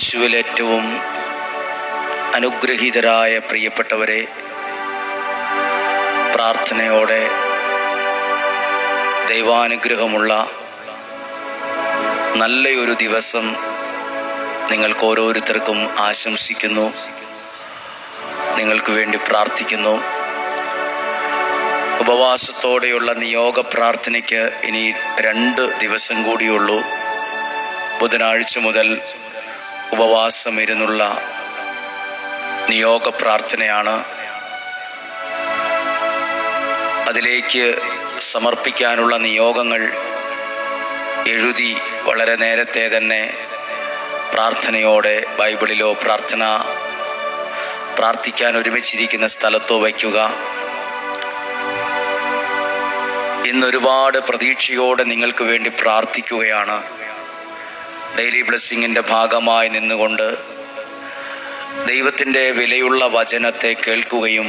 യേശുവിൽ ഏറ്റവും അനുഗ്രഹീതരായ പ്രിയപ്പെട്ടവരെ പ്രാർത്ഥനയോടെ ദൈവാനുഗ്രഹമുള്ള നല്ലയൊരു ദിവസം നിങ്ങൾക്ക് ഓരോരുത്തർക്കും ആശംസിക്കുന്നു. നിങ്ങൾക്ക് വേണ്ടി പ്രാർത്ഥിക്കുന്നു. ഉപവാസത്തോടെയുള്ള നിയോഗ പ്രാർത്ഥനയ്ക്ക് ഇനി രണ്ട് ദിവസം കൂടിയുള്ളൂ. ബുധനാഴ്ച മുതൽ ഉപവാസം ഇരുന്നുള്ള നിയോഗ പ്രാർത്ഥനയാണ് അതിലേക്ക് സമർപ്പിക്കാനുള്ള നിയോഗങ്ങൾ എഴുതി വളരെ നേരത്തെ തന്നെ പ്രാർത്ഥനയോടെ ബൈബിളിലോ പ്രാർത്ഥന പ്രാർത്ഥിക്കാൻ ഒരുമിച്ചിരിക്കുന്ന സ്ഥലത്തോ വയ്ക്കുക. ഇന്നൊരുപാട് പ്രതീക്ഷയോടെ നിങ്ങൾക്ക് വേണ്ടി പ്രാർത്ഥിക്കുകയാണ്. ഡെയിലി ബ്ലെസ്സിങ്ങിന്റെ ഭാഗമായി നിന്നുകൊണ്ട് ദൈവത്തിന്റെ വിലയുള്ള വചനത്തെ കേൾക്കുകയും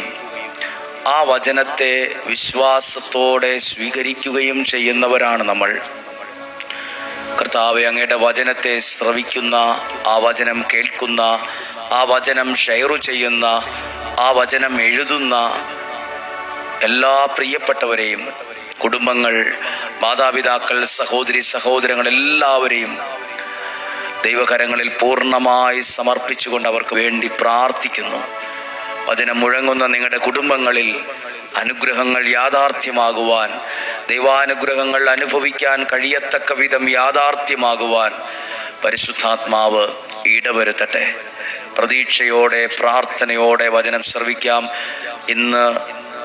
ആ വചനത്തെ വിശ്വാസത്തോടെ സ്വീകരിക്കുകയും ചെയ്യുന്നവരാണ് നമ്മൾ. കർത്താവ് അങ്ങയുടെ വചനത്തെ ശ്രവിക്കുന്ന ആ വചനം കേൾക്കുന്ന ആ വചനം ഷെയർ ചെയ്യുന്ന ആ വചനം എഴുതുന്ന എല്ലാ പ്രിയപ്പെട്ടവരെയും കുടുംബങ്ങൾ മാതാപിതാക്കൾ സഹോദരി സഹോദരങ്ങൾ എല്ലാവരെയും ദൈവകരങ്ങളിൽ പൂർണമായി സമർപ്പിച്ചുകൊണ്ട് അവർക്ക് വേണ്ടി പ്രാർത്ഥിക്കുന്നു. വചനം മുഴങ്ങുന്ന നിങ്ങളുടെ കുടുംബങ്ങളിൽ അനുഗ്രഹങ്ങൾ യാഥാർത്ഥ്യമാകുവാൻ ദൈവാനുഗ്രഹങ്ങൾ അനുഭവിക്കാൻ കഴിയത്തക്ക വിധം യാഥാർത്ഥ്യമാകുവാൻ പരിശുദ്ധാത്മാവ് ഇടവരുത്തട്ടെ. പ്രതീക്ഷയോടെ പ്രാർത്ഥനയോടെ വചനം ശ്രവിക്കാം. ഇന്ന്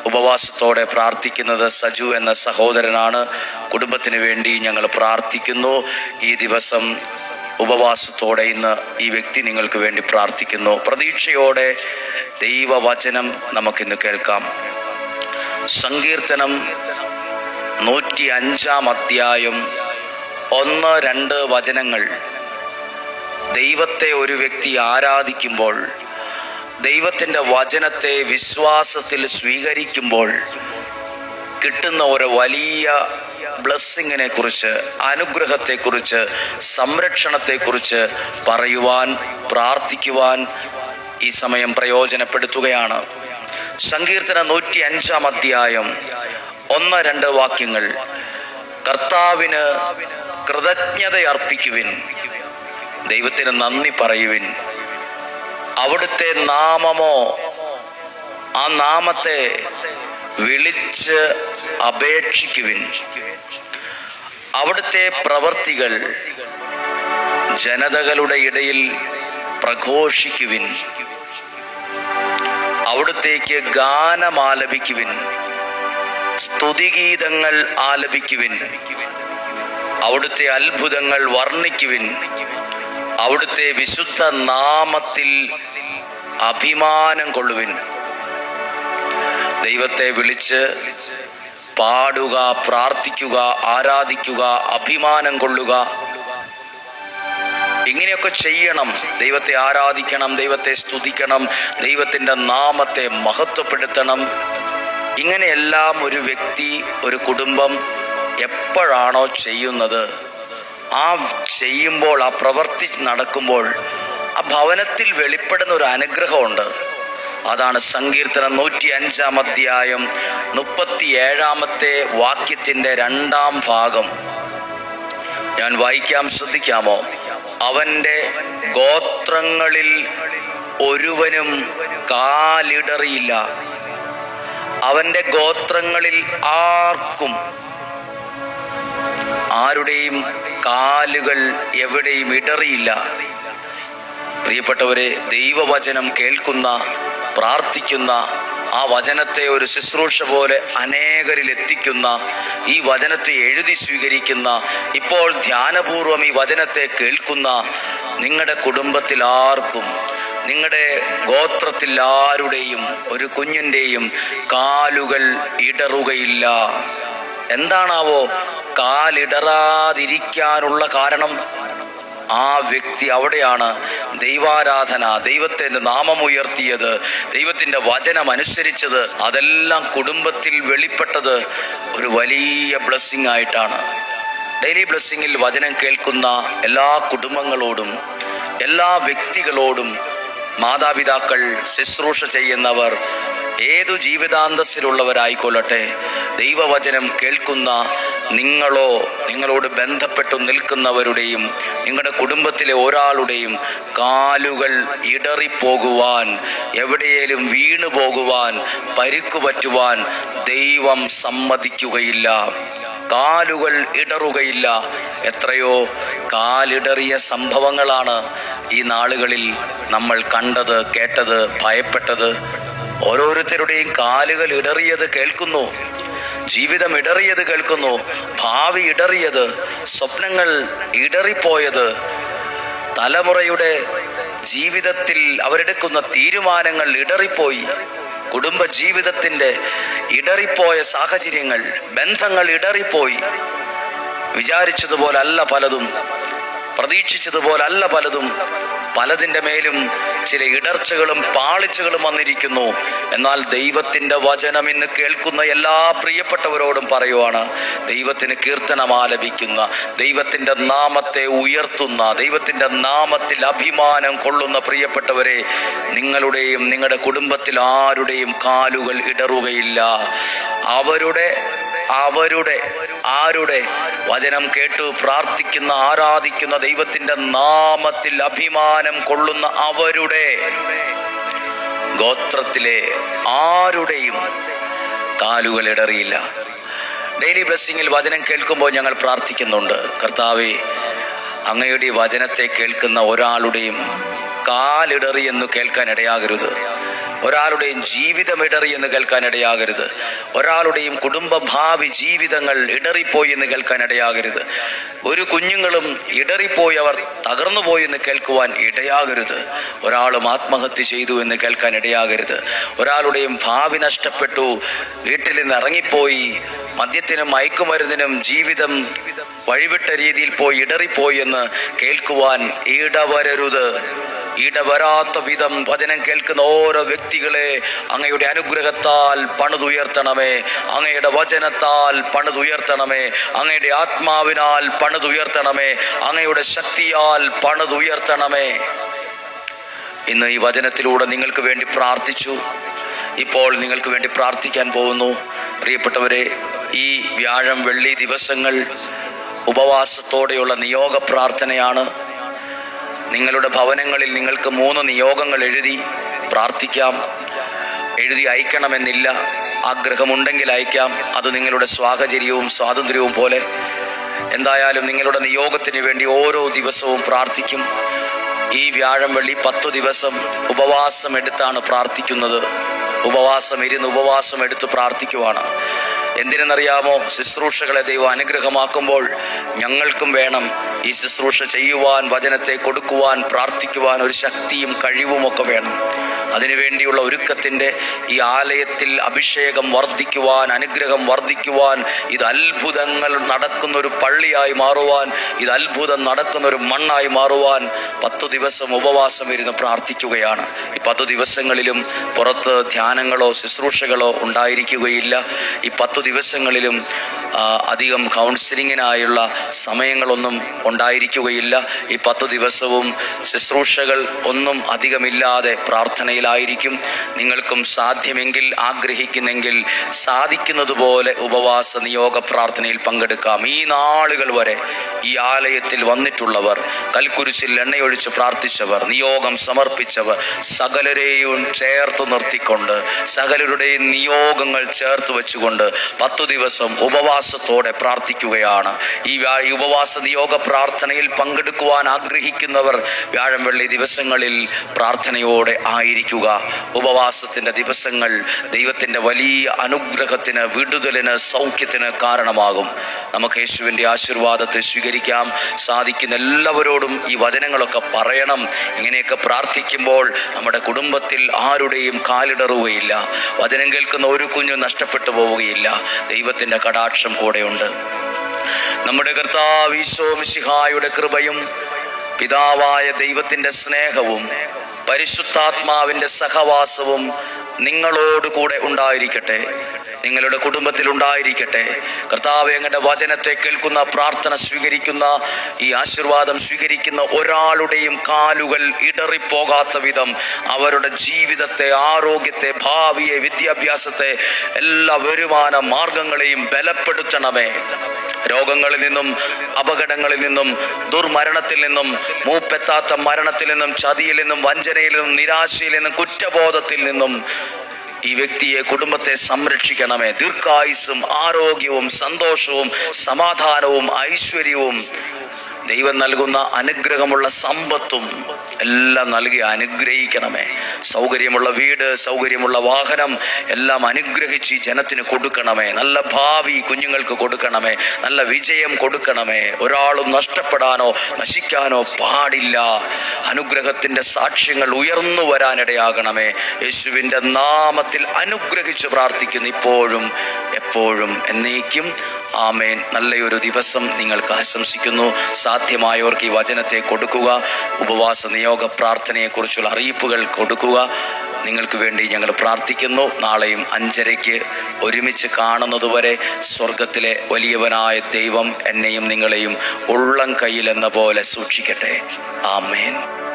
ഉപവാസത്തോടെ പ്രാർത്ഥിക്കുന്നത് സജു എന്ന സഹോദരനാണ്. കുടുംബത്തിന് വേണ്ടി ഞങ്ങൾ പ്രാർത്ഥിക്കുന്നു. ഈ ദിവസം ഉപവാസത്തോടെ ഇന്ന് ഈ വ്യക്തി നിങ്ങൾക്ക് വേണ്ടി പ്രാർത്ഥിക്കുന്നു. പ്രതീക്ഷയോടെ ദൈവവചനം നമുക്കിന്ന് കേൾക്കാം. സങ്കീർത്തനം നൂറ്റി അഞ്ചാം അധ്യായം ഒന്ന് രണ്ട് വചനങ്ങൾ. ദൈവത്തെ ഒരു വ്യക്തി ആരാധിക്കുമ്പോൾ ദൈവത്തിന്റെ വചനത്തെ വിശ്വാസത്തിൽ സ്വീകരിക്കുമ്പോൾ കിട്ടുന്ന ഒരു വലിയ ബ്ലെസ്സിങ്ങിനെ കുറിച്ച് അനുഗ്രഹത്തെക്കുറിച്ച് സംരക്ഷണത്തെക്കുറിച്ച് പറയുവാൻ പ്രാർത്ഥിക്കുവാൻ ഈ സമയം പ്രയോജനപ്പെടുത്തുകയാണ്. സങ്കീർത്തന നൂറ്റി അഞ്ചാം അധ്യായം ഒന്ന് രണ്ട് വാക്യങ്ങൾ. കർത്താവിന് കൃതജ്ഞത അർപ്പിക്കുവിൻ ദൈവത്തിന് നന്ദി പറയുവിൻ. അവിടുത്തെ നാമമോ ആ നാമത്തെ വിളിച്ച് അപേക്ഷിക്കുവിൻ. അവിടുത്തെ പ്രവർത്തികൾ ജനതകളുടെ ഇടയിൽ പ്രഘോഷിക്കുവിൻ. അവിടുത്തേക്ക് ഗാനം ആലപിക്കുവിൻ. സ്തുതിഗീതങ്ങൾ ആലപിക്കുവിൻ. അവിടുത്തെ അത്ഭുതങ്ങൾ വർണിക്കുവിൻ. അവിടുത്തെ വിശുദ്ധ നാമത്തിൽ അഭിമാനം കൊള്ളുവിൻ. ദൈവത്തെ വിളിച്ച് പാടുക പ്രാർത്ഥിക്കുക ആരാധിക്കുക അഭിമാനം കൊള്ളുക. ഇങ്ങനെയൊക്കെ ചെയ്യണം. ദൈവത്തെ ആരാധിക്കണം ദൈവത്തെ സ്തുതിക്കണം ദൈവത്തിന്റെ നാമത്തെ മഹത്വപ്പെടുത്തണം. ഇങ്ങനെയെല്ലാം ഒരു വ്യക്തി ഒരു കുടുംബം എപ്പോഴാണോ ചെയ്യുന്നത് ആ ചെയ്യുമ്പോൾ ആ പ്രവർത്തി നടക്കുമ്പോൾ ആ ഭവനത്തിൽ വെളിപ്പെടുന്ന ഒരു അനുഗ്രഹമുണ്ട്. അതാണ് സങ്കീർത്തനം നൂറ്റി അഞ്ചാം അധ്യായം മുപ്പത്തി ഏഴാമത്തെ വാക്യത്തിന്റെ രണ്ടാം ഭാഗം. ഞാൻ വായിക്കാം ശ്രദ്ധിക്കാമോ? അവന്റെ ഗോത്രങ്ങളിൽ ഒരുവനും കാലിടറിയില്ല. അവന്റെ ഗോത്രങ്ങളിൽ ആർക്കും ആരുടെയും കാലുകൾ എവിടെയും ഇടറിയില്ല. പ്രിയപ്പെട്ടവരെ ദൈവവചനം കേൾക്കുന്ന പ്രാർത്ഥിക്കുന്ന ആ വചനത്തെ ഒരു ശുശ്രൂഷ പോലെ അനേകരിൽ എത്തിക്കുന്ന ഈ വചനത്തെ എഴുതി സ്വീകരിക്കുന്ന ഇപ്പോൾ ധ്യാനപൂർവം ഈ വചനത്തെ കേൾക്കുന്ന നിങ്ങളുടെ കുടുംബത്തിൽ ആർക്കും നിങ്ങളുടെ ഗോത്രത്തിൽ ആരുടെയും ഒരു കുഞ്ഞിന്റെയും കാലുകൾ ഇടറുകയില്ല. എന്താണാവോ കാലിടറാതിരിക്കാനുള്ള കാരണം? ആ വ്യക്തി അവിടെയാണ് ദൈവാരാധന ദൈവത്തിന്റെ നാമമുയർത്തിയത് ദൈവത്തിന്റെ വചനം അനുസരിച്ചത് അതെല്ലാം കുടുംബത്തിൽ വെളിപ്പെട്ടത് ഒരു വലിയ ബ്ലെസ്സിങ് ആയിട്ടാണ്. ഡെയിലി ബ്ലെസ്സിങ്ങിൽ വചനം കേൾക്കുന്ന എല്ലാ കുടുംബങ്ങളോടും എല്ലാ വ്യക്തികളോടും മാതാപിതാക്കൾ ശുശ്രൂഷ ചെയ്യുന്നവർ ഏതു ജീവിതാന്തസ്സിലുള്ളവരായിക്കൊള്ളട്ടെ ദൈവവചനം കേൾക്കുന്ന നിങ്ങളോ നിങ്ങളോട് ബന്ധപ്പെട്ടു നിൽക്കുന്നവരുടെയും നിങ്ങളുടെ കുടുംബത്തിലെ ഒരാളുടെയും കാലുകൾ ഇടറിപ്പോകുവാൻ എവിടെയേലും വീണു പോകുവാൻ പരിക്കു പറ്റുവാൻ ദൈവം സമ്മതിക്കുകയില്ല. കാലുകൾ ഇടറുകയില്ല. എത്രയോ കാലിടറിയ സംഭവങ്ങളാണ് ഈ നാളുകളിൽ നമ്മൾ കണ്ടത് കേട്ടത് ഭയപ്പെട്ടത്. ഓരോരുത്തരുടെയും കാലുകൾ ഇടറിയത് കേൾക്കുന്നു. ജീവിതം ഇടറിയത് കേൾക്കുന്നു. ഭാവി ഇടറിയത് സ്വപ്നങ്ങൾ ഇടറിപ്പോയത്. തലമുറയുടെ ജീവിതത്തിൽ അവരെടുക്കുന്ന തീരുമാനങ്ങൾ ഇടറിപ്പോയി. കുടുംബ ജീവിതത്തിന്റെ ഇടറിപ്പോയ സാഹചര്യങ്ങൾ ബന്ധങ്ങൾ ഇടറിപ്പോയി. വിചാരിച്ചതുപോലല്ല പലതും. പ്രതീക്ഷിച്ചതുപോലല്ല പലതും. പലതിന്റെ മേലും ചില ഇടർച്ചകളും പാളിച്ചകളും വന്നിരിക്കുന്നു. എന്നാൽ ദൈവത്തിന്റെ വചനം ഇന്ന് കേൾക്കുന്ന എല്ലാ പ്രിയപ്പെട്ടവരോടും പറയുവാണ് ദൈവത്തിന് കീർത്തനം ആലപിക്കുന്ന ദൈവത്തിന്റെ നാമത്തെ ഉയർത്തുന്ന ദൈവത്തിന്റെ നാമത്തിൽ അഭിമാനം കൊള്ളുന്ന പ്രിയപ്പെട്ടവരെ നിങ്ങളുടെയും നിങ്ങളുടെ കുടുംബത്തിൽ ആരുടെയും കാലുകൾ ഇടറുകയില്ല. അവരുടെ അവരുടെ ആരുടെ വചനം കേട്ടു പ്രാർത്ഥിക്കുന്ന ആരാധിക്കുന്ന ദൈവത്തിന്റെ നാമത്തിൽ അഭിമാനം കൊള്ളുന്ന അവരുടെ ഗോത്രത്തിലെ ആരുടെയും കാലുകൾ ഇടറിയില്ല. ഡെയിലി ബ്ലെസ്സിങ്ങിൽ വചനം കേൾക്കുമ്പോൾ ഞങ്ങൾ പ്രാർത്ഥിക്കുന്നുണ്ട്. കർത്താവെ അങ്ങയുടെ വചനത്തെ കേൾക്കുന്ന ഒരാളുടെയും കാലിടറി എന്ന് കേൾക്കാൻ ഇടയാകരുത്. ഒരാളുടെയും ജീവിതം ഇടറി എന്ന് കേൾക്കാൻ ഇടയാകരുത്. ഒരാളുടെയും കുടുംബ ഭാവി ജീവിതങ്ങൾ ഇടറിപ്പോയി എന്ന് കേൾക്കാൻ ഇടയാകരുത്. ഒരു കുഞ്ഞുങ്ങളും ഇടറിപ്പോയി അവർ തകർന്നു പോയെന്ന് കേൾക്കുവാൻ ഇടയാകരുത്. ഒരാളും ആത്മഹത്യ ചെയ്തു എന്ന് കേൾക്കാൻ ഇടയാകരുത്. ഒരാളുടെയും ഭാവി നഷ്ടപ്പെട്ടു. വീട്ടിൽ നിന്ന് ഇറങ്ങിപ്പോയി. മദ്യത്തിനും മയക്കുമരുന്നിനും ജീവിതം വഴിവിട്ട രീതിയിൽ പോയി ഇടറിപ്പോയി എന്ന് കേൾക്കുവാൻ ഇടവരരുത്. ഇടവരാത്ത വിധം വചനം കേൾക്കുന്ന ഓരോ വ്യക്തികളെ അങ്ങയുടെ അനുഗ്രഹത്താൽ പണിതുയർത്തണമേ. അങ്ങയുടെ വചനത്താൽ പണിതുയർത്തണമേ. അങ്ങയുടെ ആത്മാവിനാൽ പണിതുയർത്തണമേ. അങ്ങയുടെ ശക്തിയാൽ പണിതുയർത്തണമേ. ഇന്ന് ഈ വചനത്തിലൂടെ നിങ്ങൾക്ക് വേണ്ടി പ്രാർത്ഥിച്ചു. ഇപ്പോൾ നിങ്ങൾക്ക് വേണ്ടി പ്രാർത്ഥിക്കാൻ പോകുന്നു. പ്രിയപ്പെട്ടവരെ ഈ വ്യാഴം വെള്ളി ദിവസങ്ങൾ ഉപവാസത്തോടെയുള്ള നിയോഗ പ്രാർത്ഥനയാണ് നിങ്ങളുടെ ഭവനങ്ങളിൽ നിങ്ങൾക്ക് മൂന്ന് നിയോഗങ്ങൾ എഴുതി പ്രാർത്ഥിക്കാം. എഴുതി അയക്കണമെന്നില്ല. ആഗ്രഹമുണ്ടെങ്കിൽ അയക്കാം. അത് നിങ്ങളുടെ സാഹചര്യവും സ്വാതന്ത്ര്യവും പോലെ. എന്തായാലും നിങ്ങളുടെ നിയോഗത്തിന് വേണ്ടി ഓരോ ദിവസവും പ്രാർത്ഥിക്കും. ഈ വ്യാഴം വെള്ളി പത്തു ദിവസം ഉപവാസം എടുത്താണ് പ്രാർത്ഥിക്കുന്നത്. ഉപവാസം ഇരുന്ന് ഉപവാസം എടുത്ത് പ്രാർത്ഥിക്കുവാണ്. എന്തിനെന്നറിയാമോ? ശുശ്രൂഷകളെ ദൈവം അനുഗ്രഹമാക്കുമ്പോൾ ഞങ്ങൾക്കും വേണം ഈ ശുശ്രൂഷ ചെയ്യുവാൻ വചനത്തെ കൊടുക്കുവാൻ പ്രാർത്ഥിക്കുവാൻ ഒരു ശക്തിയും കഴിവുമൊക്കെ വേണം. അതിനുവേണ്ടിയുള്ള ഒരുക്കത്തിന്റെ ഈ ആലയത്തിൽ അഭിഷേകം വർദ്ധിക്കുവാൻ അനുഗ്രഹം വർദ്ധിക്കുവാൻ ഇത് അത്ഭുതങ്ങൾ നടക്കുന്ന ഒരു പള്ളിയായി മാറുവാൻ ഇത് അത്ഭുതം നടക്കുന്ന ഒരു മണ്ണായി മാറുവാൻ പത്തു ദിവസം ഉപവാസം ഇരുന്ന് പ്രാർത്ഥിക്കുകയാണ്. ഈ പത്തു ദിവസങ്ങളിലും പുറത്ത് ധ്യാനങ്ങളോ ശുശ്രൂഷകളോ ഉണ്ടായിരിക്കുകയില്ല. ഈ പത്തു ദിവസങ്ങളിലും അധികം കൗൺസിലിങ്ങിനായുള്ള സമയങ്ങളൊന്നും ഉണ്ടായിരിക്കുകയില്ല. ഈ പത്തു ദിവസവും ശുശ്രൂഷകൾ ഒന്നും അധികമില്ലാതെ പ്രാർത്ഥനയിലായിരിക്കും നിങ്ങൾക്കും സാധ്യമെങ്കിൽ ആഗ്രഹിക്കുന്നെങ്കിൽ സാധിക്കുന്നതുപോലെ ഉപവാസ നിയോഗ പ്രാർത്ഥനയിൽ പങ്കെടുക്കാം. ഈ നാളുകൾ വരെ ഈ ആലയത്തിൽ വന്നിട്ടുള്ളവർ കൽക്കുരിശിൽ എണ്ണയൊഴിച്ച് പ്രാർത്ഥിച്ചവർ നിയോഗം സമർപ്പിച്ചവർ സകലരെയും ചേർത്ത് നിർത്തിക്കൊണ്ട് സകലരുടെയും നിയോഗങ്ങൾ ചേർത്ത് വെച്ചുകൊണ്ട് പത്തു ദിവസം ഉപവാസത്തോടെ പ്രാർത്ഥിക്കുകയാണ്. ഈ ഉപവാസ നിയോഗ പ്രാർത്ഥനയിൽ പങ്കെടുക്കുവാൻ ആഗ്രഹിക്കുന്നവർ വ്യാഴം വെള്ളി ദിവസങ്ങളിൽ പ്രാർത്ഥനയോടെ ആയിരിക്കുക ഉപവാസത്തിന്റെ ദിവസങ്ങൾ ദൈവത്തിന്റെ വലിയ അനുഗ്രഹത്തിന് വിടുതലിന് സൗഖ്യത്തിന് കാരണമാകും. നമുക്ക് യേശുവിന്റെ ആശീർവാദത്തെ സ്വീകരിക്കാം. സാധിക്കുന്ന എല്ലാവരോടും ഈ വചനങ്ങളൊക്കെ പറയണം. ഇങ്ങനെയൊക്കെ പ്രാർത്ഥിക്കുമ്പോൾ നമ്മുടെ കുടുംബത്തിൽ ആരുടെയും കാലിടറുകയില്ല. വചനം കേൾക്കുന്ന ഒരു കുഞ്ഞു നഷ്ടപ്പെട്ടു പോവുകയില്ല. ദൈവത്തിന്റെ കടാക്ഷം കൂടെയുണ്ട്. നമ്മുടെ കർത്താവ് ഈശോ മിശിഹായുടെ കൃപയും പിതാവായ ദൈവത്തിന്റെ സ്നേഹവും പരിശുദ്ധാത്മാവിന്റെ സഹവാസവും നിങ്ങളോട് കൂടെ ഉണ്ടായിരിക്കട്ടെ. നിങ്ങളുടെ കുടുംബത്തിൽ ഉണ്ടായിരിക്കട്ടെ. കർത്താവ് അങ്ങയുടെ വചനത്തെ കേൾക്കുന്ന പ്രാർത്ഥന സ്വീകരിക്കുന്ന ഈ ആശീർവാദം സ്വീകരിക്കുന്ന ഒരാളുടെയും കാലുകൾ ഇടറിപ്പോകാത്ത വിധം അവരുടെ ജീവിതത്തെ ആരോഗ്യത്തെ ഭാവിയെ വിദ്യാഭ്യാസത്തെ എല്ലാ വരുമാന മാർഗങ്ങളെയും ബലപ്പെടുത്തണമേ. രോഗങ്ങളിൽ നിന്നും അപകടങ്ങളിൽ നിന്നും ദുർമരണത്തിൽ നിന്നും മൂപ്പെത്താത്ത മരണത്തിൽ നിന്നും ചതിയിൽ നിന്നും വഞ്ചനയിൽ നിന്നും നിരാശയിൽ നിന്നും കുറ്റബോധത്തിൽ നിന്നും ഈ വ്യക്തിയെ കുടുംബത്തെ സംരക്ഷിക്കണമേ. ദീർഘായുസും ആരോഗ്യവും സന്തോഷവും സമാധാനവും ഐശ്വര്യവും ദൈവം നൽകുന്ന അനുഗ്രഹമുള്ള സമ്പത്തും എല്ലാം നൽകി അനുഗ്രഹിക്കണമേ. സൗകര്യമുള്ള വീട് സൗകര്യമുള്ള വാഹനം എല്ലാം അനുഗ്രഹിച്ച് ജനത്തിന് കൊടുക്കണമേ. നല്ല ഭാവി കുഞ്ഞുങ്ങൾക്ക് കൊടുക്കണമേ. നല്ല വിജയം കൊടുക്കണമേ. ഒരാളും നഷ്ടപ്പെടാനോ നശിക്കാനോ പാടില്ല. അനുഗ്രഹത്തിന്റെ സാക്ഷ്യങ്ങൾ ഉയർന്നു വരാനിടയാകണമേ. യേശുവിന്റെ നാമത്തിൽ അനുഗ്രഹിച്ച് പ്രാർത്ഥിക്കുന്നു. ഇപ്പോഴും എപ്പോഴും എന്നേക്കും ആമേൻ. നല്ലൊരു ദിവസം നിങ്ങൾക്ക് ആശംസിക്കുന്നു. സാധ്യമായവർക്ക് ഈ വചനത്തെ കൊടുക്കുക. ഉപവാസ നിയോഗ പ്രാർത്ഥനയെക്കുറിച്ചുള്ള അറിയിപ്പുകൾ കൊടുക്കുക. നിങ്ങൾക്ക് വേണ്ടി ഞങ്ങൾ പ്രാർത്ഥിക്കുന്നു. നാളെയും അഞ്ചരയ്ക്ക് ഒരുമിച്ച് കാണുന്നതുവരെ സ്വർഗത്തിലെ വലിയവനായ ദൈവം എന്നെയും നിങ്ങളെയും ഉള്ളം കയ്യിൽ എന്ന പോലെ സൂക്ഷിക്കട്ടെ. ആമേൻ.